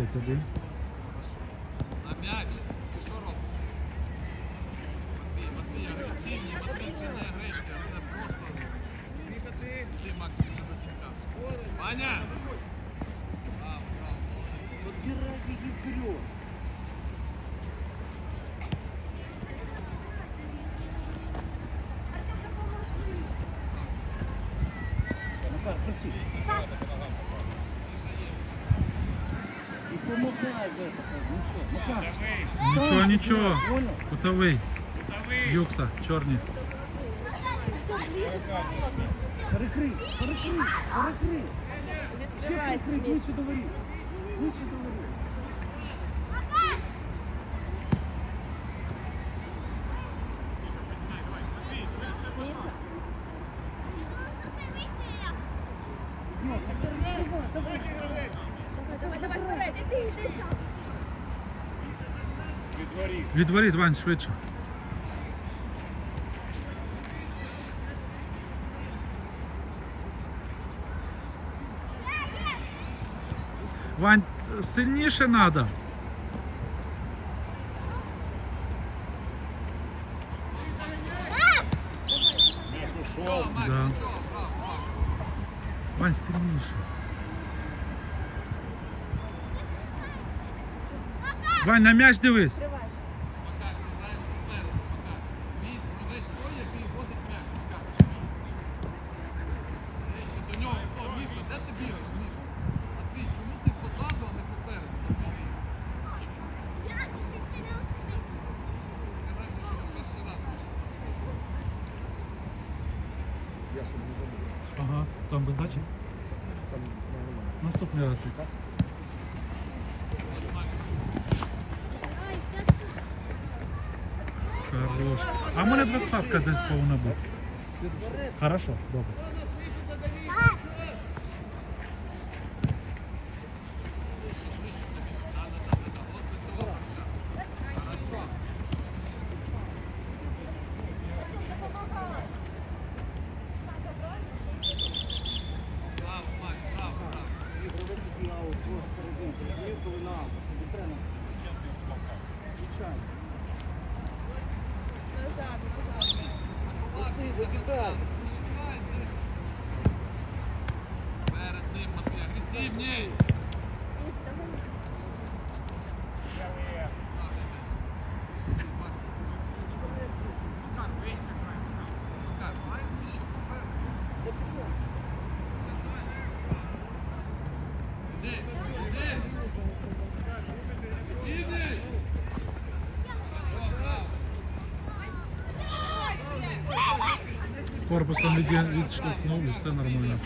getirdim. Ничего, кутовый, Юкса, черный. Перекрий, перекрий, перекрий. Відкривайся, Міш. Лучше говори, лучше говори. Відваріть вань швидше. Вань сильніше треба. Да. Вань сильніше. Вань, на м'яч дивись. Наступний раз Віка. Хорош. А у мене двадцатка десь повинна бути. Хорошо, добре. дней. Корпусом відштовхнув і все нормально.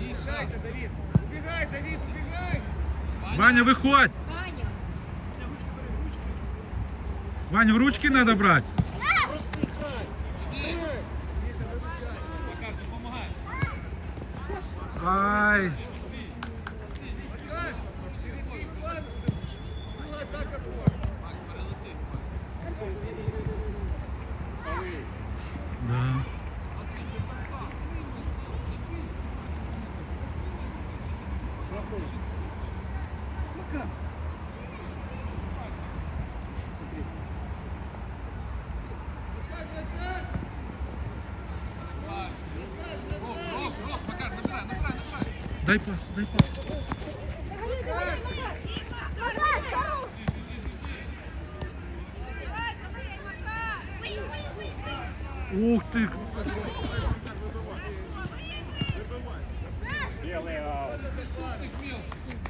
Ищайте, Давид. Убегай, Давид, убегай. Ваня, выходь. Ваня. Ваня, в ручки надо брать. Ай. Дай пас, дай пас. Ух ты!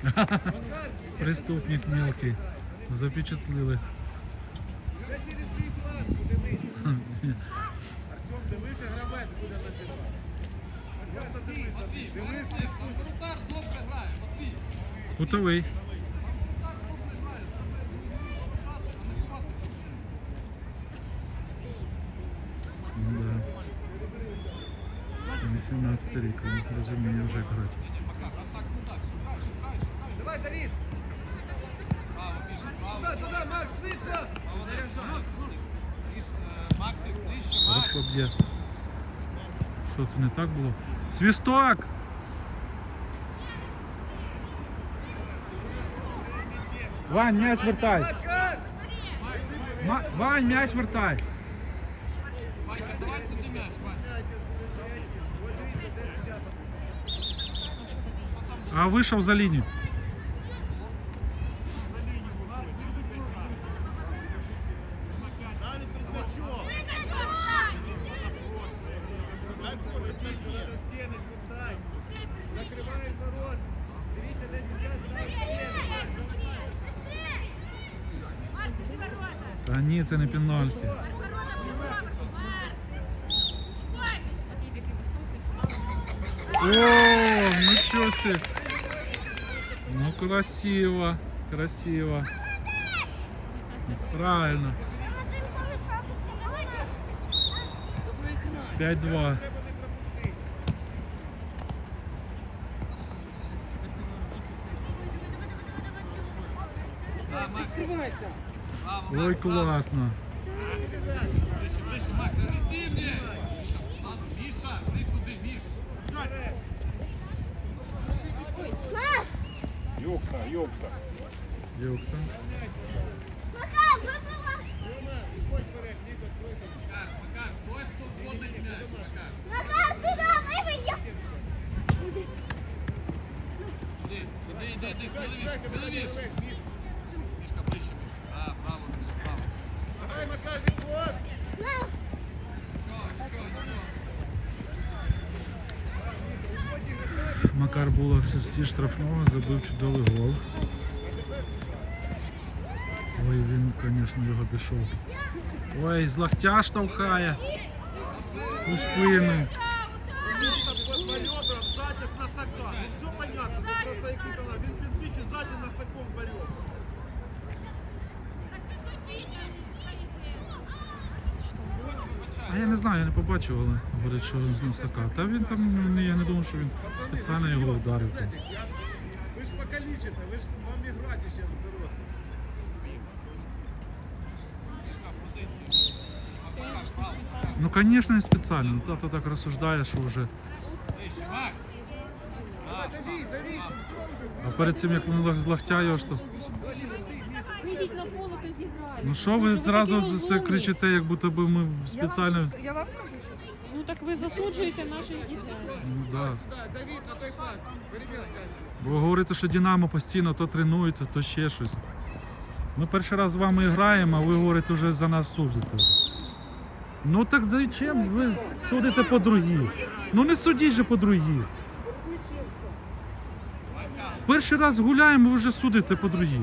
Преступник мелкий. Запечатлили. Кутовий. Да. 18 рік, він розуміє вже грати. Давай, Давид! Хорошо, б'є. Що то не так було? Свісток! Вань, м'яч вертай. Вань, м'яч вертай. А вийшов за лінію. Та ні, це не пенальті. О, ничего себе. Ну, красиво, красиво. Правильно. 5-2. Відкривайся. Ой, класно. Ближче, ближче, Макс, агресивніше. Міша, Ладно, Міша, ти була в штрафного, забив чудовий гол. Ой, він, звісно, його пішов. Ой, з локтя штовхає. У спину. Все понятно, просто Він підбічить ззаді носаком борется. А я не знаю, я не побачив, але говорять, що з носака. Та він там, я не думаю, що він спеціально його вдарив. Там. Ви ж покалічите, ви ж вам і грати ще. Ну, звісно, не спеціально. Тато так розсуждає, що вже. А перед цим, як він з локтя його, що. Вийдіть на поле та зіграйте. Ну що ви зразу це розумні. кричите, як будто би ми спеціально. Я вам Ну так ви засуджуєте наших дітей. Ну, да. Бо ви говорите, що Динамо постійно то тренується, то ще щось. Ми перший раз з вами граємо, а ви говорите вже за нас судите. Ну так зачем ви судите по других? Ну не судіть же по других. Перший раз гуляємо, ви вже судите по других.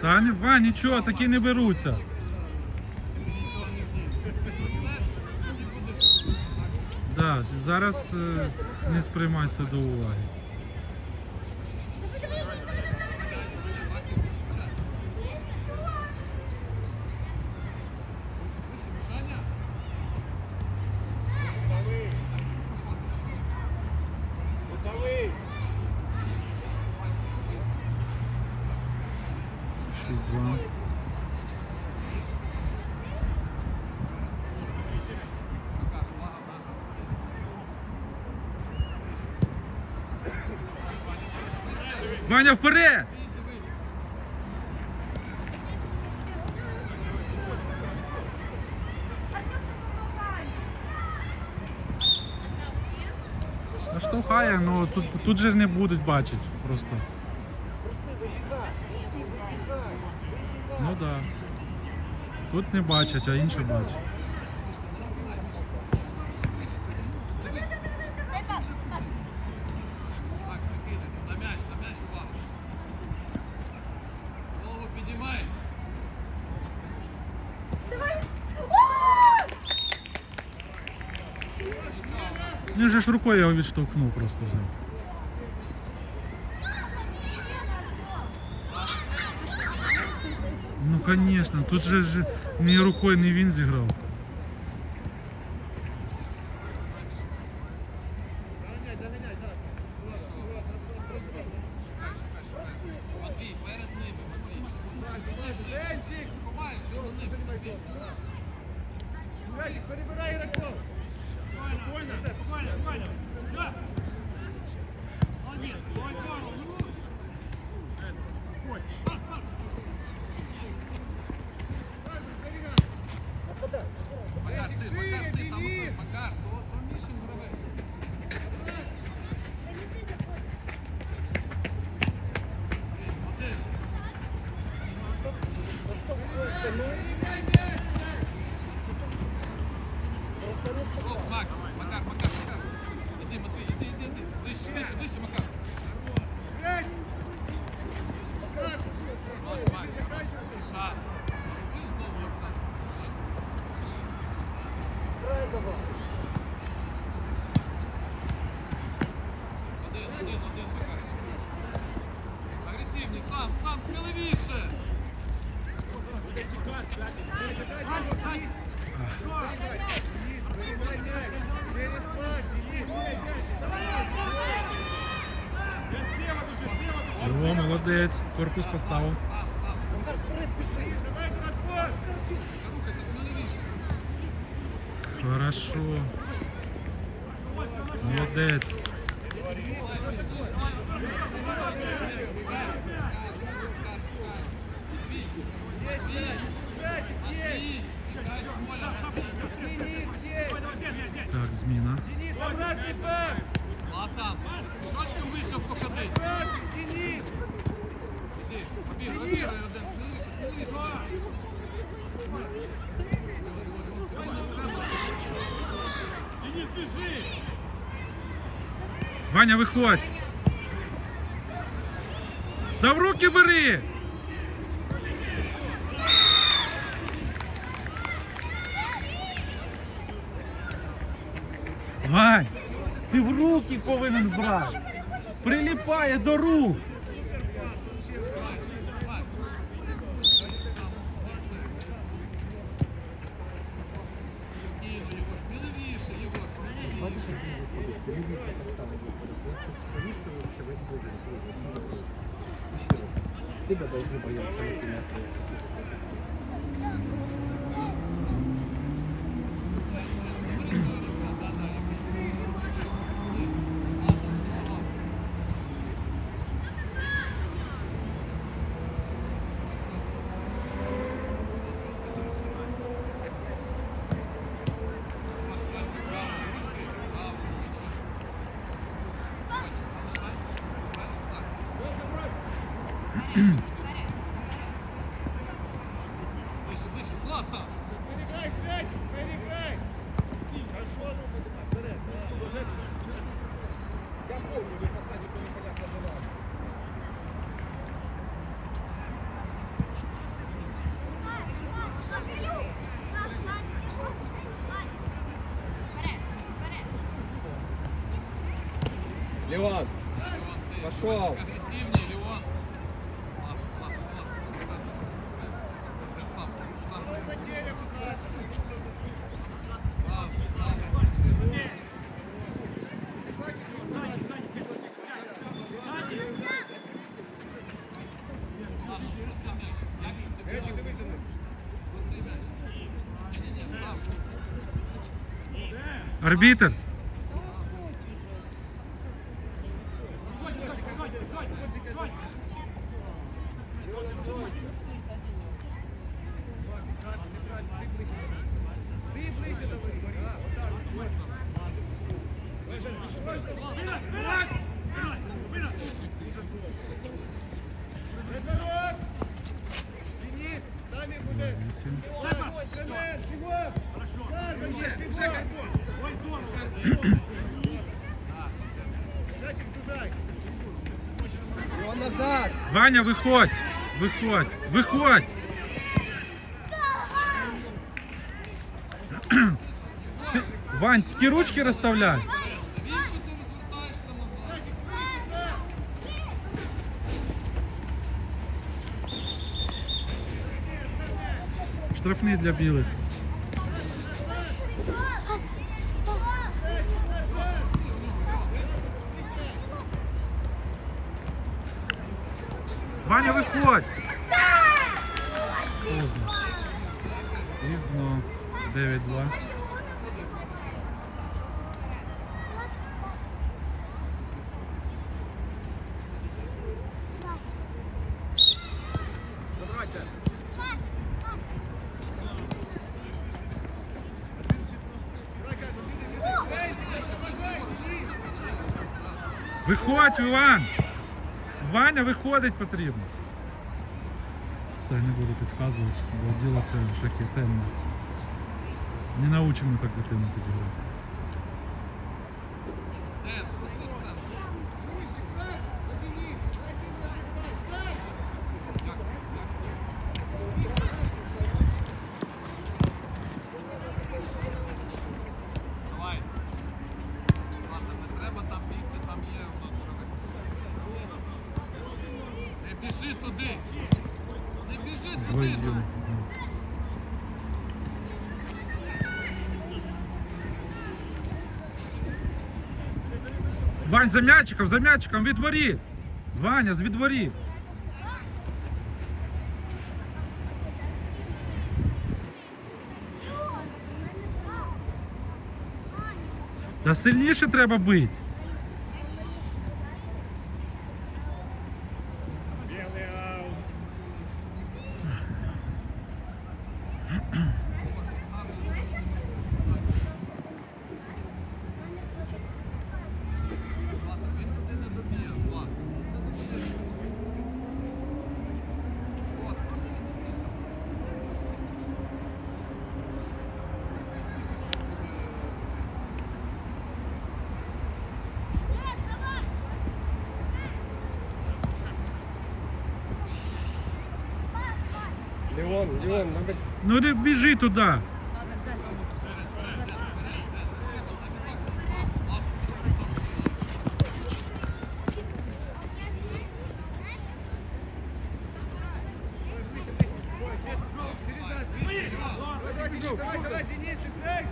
Та не, Ва, нічого, такі не беруться. Да, зараз е, не сприймається до уваги. Ваня, вперед! Наштовхає, ну тут, тут же не будуть бачити просто. Ну так. Да. Тут не бачать, а інші бачать. Він же ж рукою його відштовхнув просто взяв. Ну, звісно, тут же ж ні рукою, ні він зіграв. О, молодець, корпус поставив. Хорошо. Молодець. Лата, пішочком вийшов покати. Іди, побіг, побіг, один, сміливіше, сміливіше. Іди, спіши. Ваня, виходь. Да в руки бери! руки повинен брати. Приліпає до рук. Тебя должны бояться, но ты не остается. пошел. Арбитр. Саня, выходь, выходь! Виходь! Вань, тільки ручки расставляй? Штрафные для белых. Виходь, Іван! Ваня, виходить потрібно. Все, не буду підказувати, бо діло це таке темне. Не научимо так дитину тоді грати. Біжи туди. Не біжи туди. Вань, за м'ячиком, за м'ячиком, від воріт! Ваня, з від воріт! Та сильніше треба бити. Денис, цепляй!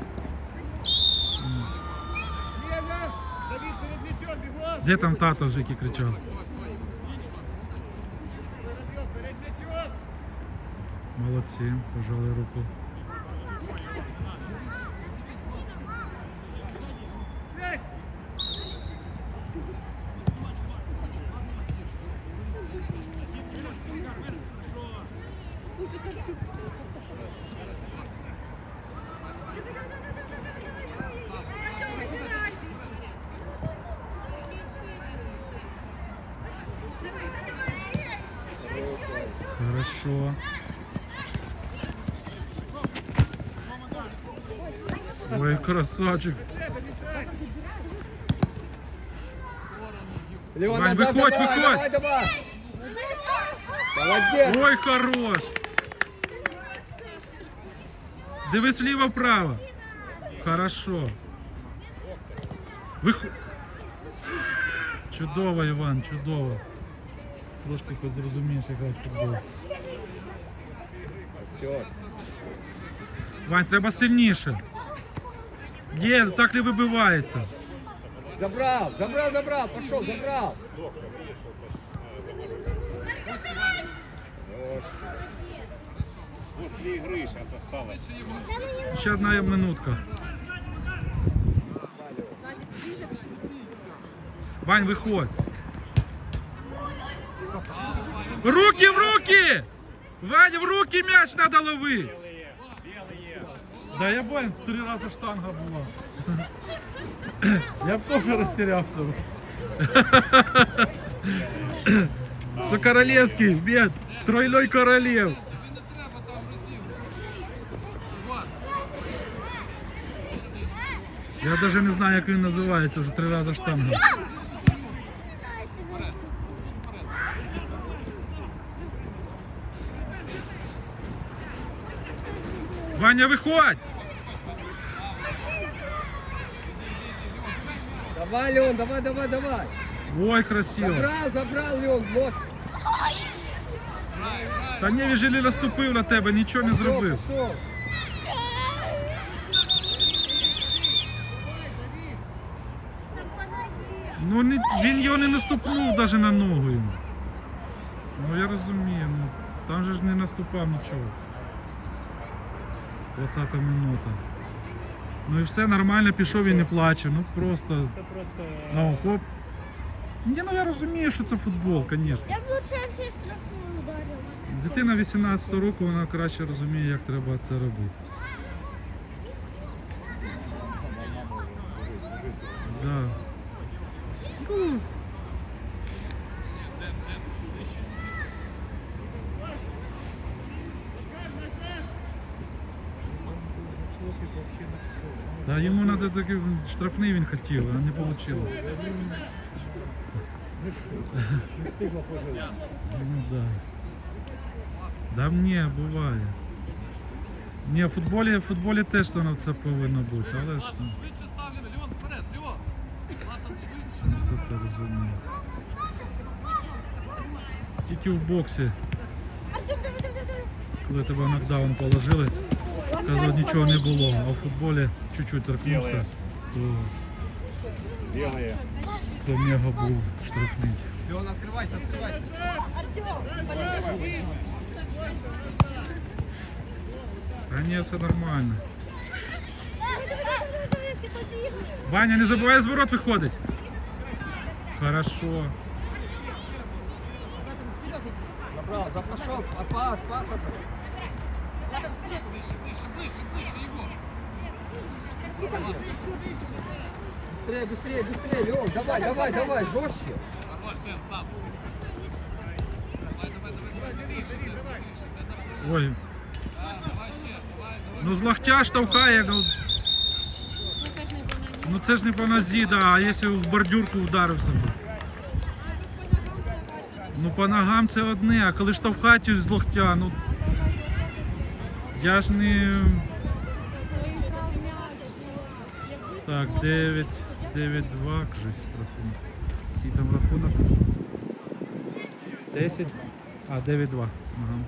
Смело! Давид перед мячом, бегом! Де там тато вже який кричав? Молодці, пожали руку. Эй! Хорошо. Ой, красавчик. Леон, Вань, назад, выходь, давай, выходь. давай, давай. Молодец. Ой, хорош. Дивись вліво-вправо. Хорошо. Виход. Чудово, Іван, чудово. Трошки хоч зрозумієш, яка футбол. Стёр. Вань, треба сильніше. Є, так не вибивається. Забрал, забрал, забрал, пошел, забрал. После игры сейчас осталось. Ще одна минутка. Вань, виходь. Руки в руки! Вань, в руки м'яч треба ловити. Да я понял, три рази штанга була. Я б теж розтірявся. Це королевський, бід, тройной королев. Тобі не треба там разів. Іван, Я навіть не знаю, як він називається, вже три рази штанга. Ваня, виходь! Давай, Леон, давай, давай, давай. Ой, красиво. Забрал, забрал, Леон, вот. Та ні, він же не наступив на тебе, нічого не Пошел, зробив. пошел. Ну не- він його не наступнув навіть на ногу йому. Ну я розумію, ну там же ж не наступав нічого. 20 минута. Ну і все нормально, пішов і не плаче. Ну просто. на охоп. Ні, ну я розумію, що це футбол, звісно. Я б лучше всі штрафну ударила. Дитина 18 року, вона краще розуміє, як треба це робити. Та йому треба такий штрафний він хотів, а не вийшло. Не встигла пожити. Ну да. Да ні, буває. Ні, в футболі, в футболі теж воно це повинно бути, але ж ну, Швидше ставлю. Льон, вперед, Льон. Златан швидше. не все це розумію. Тільки в боксі, коли тебе в нокдаун положили, казав, нічого не було, а в футболі чуть-чуть торкнувся, то Бігає. це мега був штрафний. Леон, открывайся, открывайся. Та ні, все нормально. Ваня, не забувай з ворот виходить. Хорошо. Забрал, да пошел. А пас, пас. Ближче, Быстрее, быстрее, быстрее, Леон. Давай, давай, давай, жестче. Хорош, Ден, сам. Давай, давай, давай, давай. Більше, Ден, більше. Ден, Ой, давай, давай ще, давай, давай. ну з локтя штовхає. Ну, Ну це ж не по ногі. ну це ж не по нозі, да, а якщо в бордюрку вдарився. б. Ну по ногам це одне, а коли штовхати з локтя, ну. Я ж не. Так, 9, 9, 2, кажись, рахунок. Який там рахунок? 10? А, 9, 2. Ага.